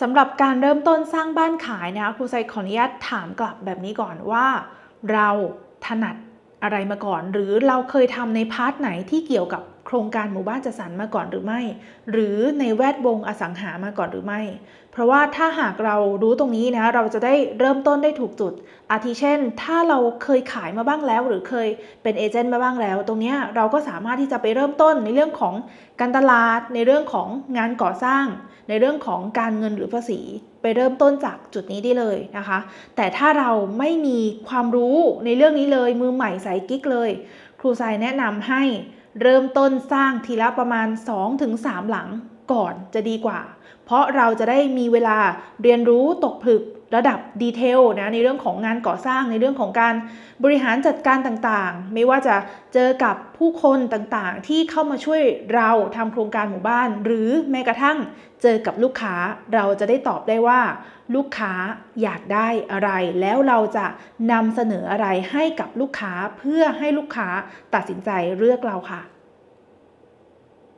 สำหรับการเริ่มต้นสร้างบ้านขายนะคะครูไซขออนุญาตถามกลับแบบนี้ก่อนว่า เราถนัดอะไรมาก่อน หรือเราเคยทำในพาร์ทไหนที่เกี่ยวกับ โครงการหมู่บ้านจัดสรรมาก่อนหรือไม่ หรือในแวดวงอสังหามาก่อนหรือไม่ เพราะว่าถ้าหากเรารู้ตรงนี้นะเราจะได้เริ่มต้นได้ถูกจุด อาทิเช่น ถ้าเราเคยขายมาบ้างแล้ว หรือเคยเป็นเอเจนต์มาบ้างแล้ว ตรงนี้เราก็สามารถที่จะไปเริ่มต้นในเรื่องของการตลาด ในเรื่องของงานก่อสร้าง ในเรื่องของการเงินหรือภาษี ไปเริ่มต้นจากจุดนี้ได้เลยนะคะ แต่ถ้าเราไม่มีความรู้ในเรื่องนี้เลยมือใหม่สายกิ๊กเลย รูทรายแนะนำให้เริ่มต้นสร้างทีละประมาณ 2-3 หลังก่อนจะดีกว่า เพราะเราจะได้มีเวลาเรียนรู้ตกผลึก ระดับดีเทลนะในเรื่องของงานก่อสร้างในเรื่องของการบริหารจัดการต่างๆ ไม่ว่าจะเจอกับผู้คนต่างๆ ที่เข้ามาช่วยเราทำโครงการหมู่บ้าน หรือแม้กระทั่งเจอกับลูกค้าเราจะได้ตอบได้ว่า ลูกค้าอยากได้อะไร แล้วเราจะนำเสนออะไรให้กับลูกค้าเพื่อให้ลูกค้าตัดสินใจเลือกเราค่ะ